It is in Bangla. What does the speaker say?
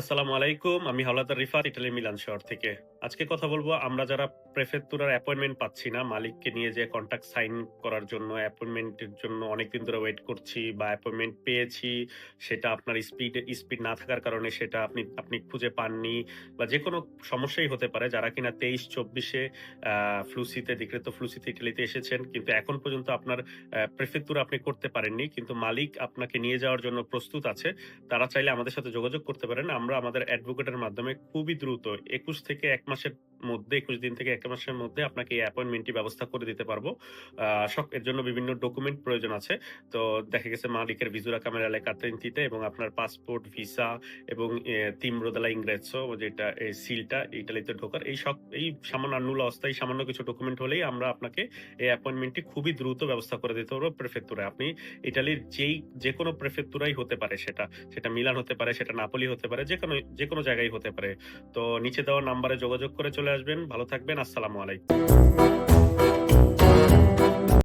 আসসালামু আলাইকুম, আমি হাওলাদার রিফাত ইটালি মিলান শহর থেকে। আজকে কথা বলব, আমরা যারা প্রেফেক্টুরার অ্যাপয়েন্টমেন্ট পাচ্ছি না, মালিককে নিয়ে যে কন্ট্রাক্ট সাইন করার জন্য অ্যাপয়েন্টমেন্টের জন্য অনেকদিন ধরে ওয়েট করছি বা অ্যাপয়েন্টমেন্ট পেয়েছি, সেটা আপনার স্পিড স্পিড না থাকার কারণে সেটা আপনি আপনি খুঁজে পাননি বা যে কোনো সমস্যাই হতে পারে। যারা কিনা তেইশ, চব্বিশে ফ্লুসিতে ডিক্রেত ফ্লুসিতে ইটালিতে এসেছেন, কিন্তু এখন পর্যন্ত আপনার প্রেফেক্টুরা আপনি করতে পারেননি, কিন্তু মালিক আপনাকে নিয়ে যাওয়ার জন্য প্রস্তুত আছে। তারা চাইলে আমাদের সাথে যোগাযোগ করতে পারেন। আমরা আমাদের অ্যাডভোকেটের মাধ্যমে খুবই দ্রুত একুশ থেকে এক মাসের মধ্যে, একুশ দিন থেকে এক মাসের মধ্যে আপনাকে এই অ্যাপয়েন্টমেন্টটি ব্যবস্থা করে দিতে পারব। সব এর জন্য বিভিন্ন ডকুমেন্ট প্রয়োজন আছে। তো দেখা গেছে মালিকের ভিজুরা ক্যামেরা লেখাতেন্তিতে এবং আপনার পাসপোর্ট ভিসা এবং তিমরোদালা ইংরেজো যেটা এই সিলটা, ইটালিতে ঢোকার এই সব এই সামান্য আনুল অস্থায়ী সামান্য কিছু ডকুমেন্ট হলেই আমরা আপনাকে এই অ্যাপয়েন্টমেন্টটি খুবই দ্রুত ব্যবস্থা করে দিতে পারব প্রেফেক্টুরায় আপনি ইটালির যেই যে কোনো প্রেফেক্টুরাই হতে পারে সেটা সেটা মিলান হতে পারে, সেটা নাপোলি হতে পারে যে কোনো যে কোনো জায়গায় হতে পারে। তো নিচে দেওয়া নাম্বারে যোগাযোগ করে চলে আসবেন। ভালো থাকবেন। আসসালামু আলাইকুম।